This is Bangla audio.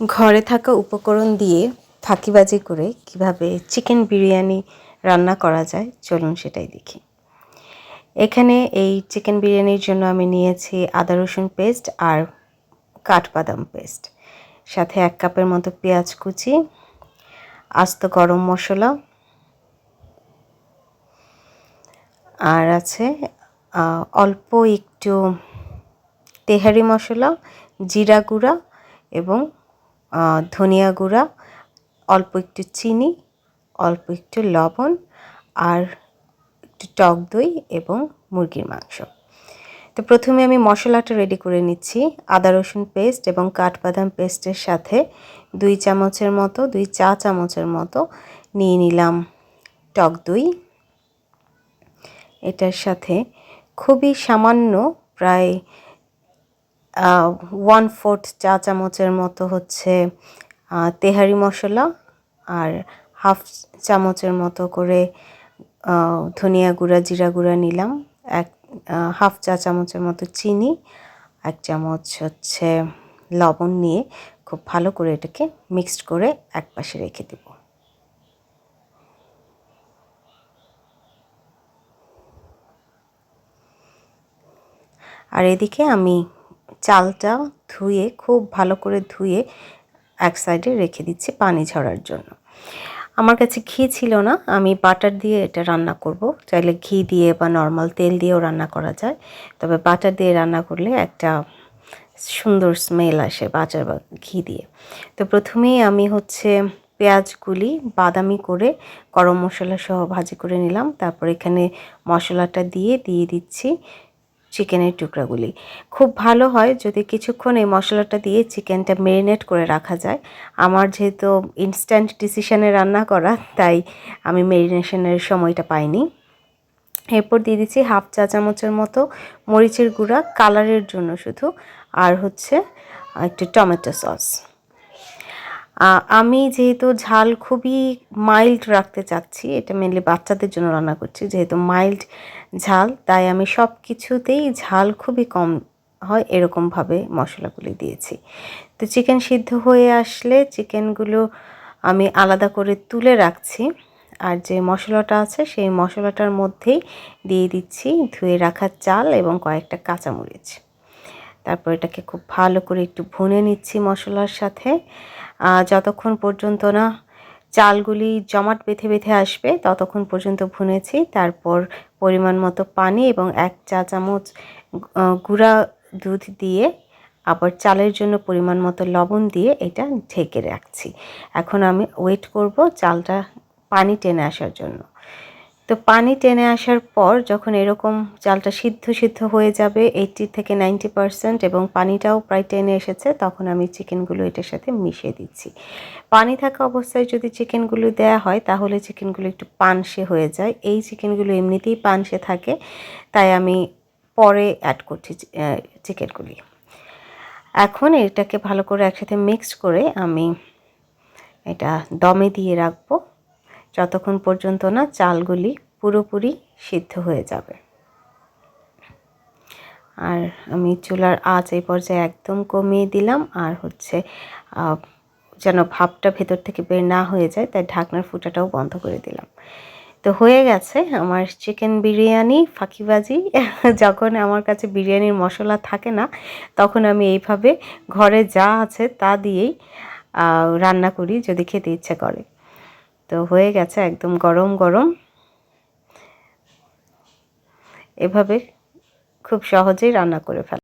ঘরে থাকা উপকরণ দিয়ে ফাঁকিবাজি করে কীভাবে চিকেন বিরিয়ানি রান্না করা যায়, চলুন সেটাই দেখি। এখানে এই চিকেন বিরিয়ানির জন্য আমি নিয়েছি আদা রসুন পেস্ট আর কাঠবাদাম পেস্ট, সাথে এক কাপের মতো পেঁয়াজ কুচি, আস্ত গরম মশলা, আর আছে অল্প একটু তেহারি মশলা, জিরা গুঁড়া এবং ধনিয়া গুঁড়া, অল্প একটু চিনি, অল্প একটু লবণ আর একটু টক দই এবং মুরগির মাংস। তো প্রথমে আমি মশলাটা রেডি করে নিচ্ছি। আদা, রসুন পেস্ট এবং কাঠবাদাম পেস্টের সাথে দুই চামচের মতো, দুই চা চামচের মতো নিয়ে নিলাম টক দই। এটার সাথে খুবই সামান্য প্রায় ওয়ান ফোর্থ চা চামচের মতো হচ্ছে তেহারি মশলা আর হাফ চামচের মতো করে ধনিয়া গুঁড়া, জিরা গুঁড়া নিলাম। এক হাফ চা চামচের মতো চিনি, এক চামচ হচ্ছে লবণ নিয়ে খুব ভালো করে এটাকে মিক্সড করে এক পাশে রেখে দেব। আর এদিকে আমি চালটা ধুয়ে, খুব ভালো করে ধুয়ে এক সাইডে রেখে দিচ্ছি পানি ঝরার জন্য। আমার কাছে ঘি ছিল না, আমি বাটার দিয়ে এটা রান্না করব। চাইলে ঘি দিয়ে বা নর্মাল তেল দিয়েও রান্না করা যায়, তবে বাটার দিয়ে রান্না করলে একটা সুন্দর স্মেল আসে বাটার বা ঘি দিয়ে। তো প্রথমেই আমি হচ্ছে পেঁয়াজগুলি বাদামি করে, গরম মশলা সহ ভাজি করে নিলাম। তারপর এখানে মশলাটা দিয়ে দিয়ে দিচ্ছি চিকেনের টুকরাগুলি। খুব ভালো হয় যদি কিছুক্ষণ এই মশলাটা দিয়ে চিকেনটা মেরিনেট করে রাখা যায়। আমার যেহেতু ইনস্ট্যান্ট ডিসিশানে রান্না করা, তাই আমি মেরিনেশনের সময়টা পাইনি। এরপর দিয়ে দিচ্ছি হাফ চা চামচের মতো মরিচের গুঁড়া কালারের জন্য শুধু, আর হচ্ছে একটু টমেটো সস। আমি যেহেতু ঝাল খুবই মাইল্ড রাখতে চাচ্ছি, এটা মেনলি বাচ্চাদের জন্য রান্না করছি, যেহেতু মাইল্ড ঝাল, তাই আমি সব কিছুতেই ঝাল খুবই কম হয়, এরকমভাবে মশলাগুলি দিয়েছি। তো চিকেন সিদ্ধ হয়ে আসলে চিকেনগুলো আমি আলাদা করে তুলে রাখছি, আর যে মশলাটা আছে, সেই মশলাটার মধ্যেই দিয়ে দিচ্ছি ধুয়ে রাখা চাল এবং কয়েকটা কাঁচামরিচ। তারপর এটাকে খুব ভালো করে একটু ভুনে নিচ্ছি মশলার সাথে যতক্ষণ পর্যন্ত না চালগুলি জমাট বেঁধে বেঁধে আসবে, ততক্ষণ পর্যন্ত ভুনেছি। তারপর পরিমাণ মতো পানি এবং এক চা চামচ গুঁড়া দুধ দিয়ে আবার চালের জন্য পরিমাণ মতো লবণ দিয়ে এটা ঢেকে রাখছি। এখন আমি ওয়েট করব চালটা পানি টেনে আসার জন্য। তো পানি টেনে আসার পর যখন এরকম চালটা সিদ্ধ সিদ্ধ হয়ে যাবে এইটি থেকে নাইনটি পারসেন্ট এবং পানিটাও প্রায় টেনে এসেছে, তখন আমি চিকেনগুলো এটার সাথে মিশিয়ে দিচ্ছি। পানি থাকা অবস্থায় যদি চিকেনগুলো দেয়া হয়, তাহলে চিকেনগুলো একটু পানসে হয়ে যায়। এই চিকেনগুলো এমনিতেই পানসে থাকে, তাই আমি পরে অ্যাড করছি চিকেনগুলি। এখন এটাকে ভালো করে একসাথে মিক্স করে আমি এটা দমে দিয়ে রাখব। যতক্ষণ পর্যন্ত না চালগুলি পুরোপুরি সিদ্ধ হয়ে যাবে। আর আমি চুলার আঁচ এই পর্যায়ে একদম কমিয়ে দিলাম। আর হচ্ছে যেন ভাবটা ভেতর থেকে বের না হয়ে যায়, তাই ঢাকনার ফুটাটাও বন্ধ করে দিলাম। তো হয়ে গেছে আমার চিকেন বিরিয়ানি ফাঁকিবাজি। যখন আমার কাছে বিরিয়ানির মশলা থাকে না, তখন আমি এইভাবে ঘরে যা আছে তা দিয়েই রান্না করি যদি খেতে ইচ্ছে করে। তো হয়ে গেছে একদম গরম গরম। এভাবে খুব সহজেই রান্না করে ফেলা